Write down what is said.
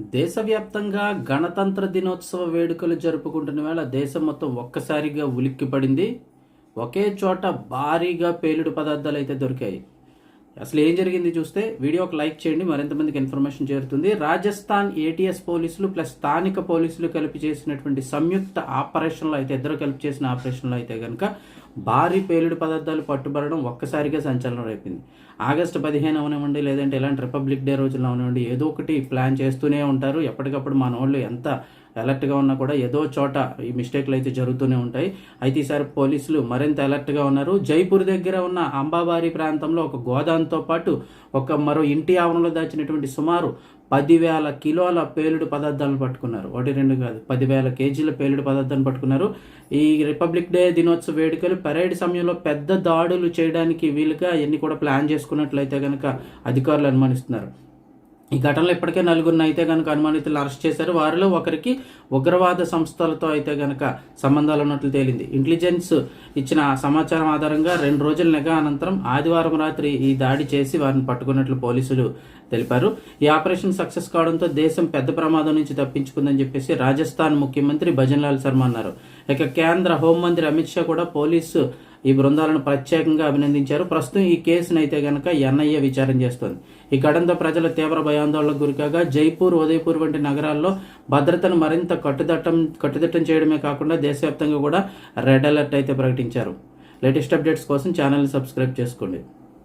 దేశవ్యాప్తంగా గణతంత్ర దినోత్సవ వేడుకలు జరుపుకుంటున్న వేళ దేశం మొత్తం ఒక్కసారిగా ఉలిక్కిపడింది. ఒకే చోట భారీగా పేలుడు పదార్థాలు అయితే దొరికాయి. అసలు ఏం జరిగింది చూస్తే వీడియోకి లైక్ చేయండి మరింత మందికి ఇన్ఫర్మేషన్ చేరుతుంది. రాజస్థాన్ ఏటీఎస్ పోలీసులు ప్లస్ స్థానిక పోలీసులు కలిపి చేసినటువంటి సంయుక్త ఆపరేషన్లో అయితే ఇద్దరు కలిపి చేసిన ఆపరేషన్లో అయితే కనుక భారీ పేలుడు పదార్థాలు పట్టుబడడం ఒక్కసారిగా సంచలనం రేపింది. ఆగస్టు పదిహేను అవనివ్వండి లేదంటే ఇలాంటి రిపబ్లిక్ డే రోజుల్లో అవనివ్వండి ఏదో ఒకటి ప్లాన్ చేస్తూనే ఉంటారు. ఎప్పటికప్పుడు మన వాళ్ళు ఎంత అలర్ట్గా ఉన్నా కూడా ఏదో చోట ఈ మిస్టేక్లు అయితే జరుగుతూనే ఉంటాయి. అయితే ఈసారి పోలీసులు మరింత అలర్ట్గా ఉన్నారు. జైపూర్ దగ్గర ఉన్న అంబాబారి ప్రాంతంలో ఒక గోదాంతో పాటు ఒక మరో ఇంటి ఆవరణలో దాచినటువంటి సుమారు పదివేల కిలోల పేలుడు పదార్థాలను పట్టుకున్నారు. ఒకటి రెండు కాదు పదివేల కేజీల పేలుడు పదార్థాలను పట్టుకున్నారు. ఈ రిపబ్లిక్ డే దినోత్సవ వేడుకలు పెరేడ్ సమయంలో పెద్ద దాడులు చేయడానికి వీలుగా ఇవన్నీ కూడా ప్లాన్ చేసుకున్నట్లయితే కనుక అధికారులు అనుమానిస్తున్నారు. ఈ ఘటనలో ఇప్పటికే నలుగురిని అయితే కనుక అనుమానితులు అరెస్ట్ చేశారు. వారిలో ఒకరికి ఉగ్రవాద సంస్థలతో అయితే కనుక సంబంధాలు ఉన్నట్లు తేలింది. ఇంటెలిజెన్స్ ఇచ్చిన సమాచారం ఆధారంగా రెండు రోజుల నిఘా అనంతరం ఆదివారం రాత్రి ఈ దాడి చేసి వారిని పట్టుకున్నట్లు పోలీసులు తెలిపారు. ఈ ఆపరేషన్ సక్సెస్ కావడంతో దేశం పెద్ద ప్రమాదం నుంచి తప్పించుకుందని చెప్పేసి రాజస్థాన్ ముఖ్యమంత్రి భజన్లాల్ శర్మ అన్నారు. ఇక కేంద్ర హోంమంత్రి అమిత్ షా కూడా పోలీసు ఈ బృందాలను ప్రత్యేకంగా అభినందించారు. ప్రస్తుతం ఈ కేసునైతే అయితే గనక ఎన్ఐఏ విచారణ చేస్తోంది. ఈ ఘటనతో ప్రజల తీవ్ర భయాందోళనకు గురికాగా జైపూర్ ఉదయపూర్ వంటి నగరాల్లో భద్రతను మరింత కట్టుదట్టం కట్టుదిట్టం చేయడమే కాకుండా దేశవ్యాప్తంగా కూడా రెడ్ అలర్ట్ అయితే ప్రకటించారు. లేటెస్ట్ అప్డేట్స్ కోసం ఛానల్ని సబ్స్క్రైబ్ చేసుకోండి.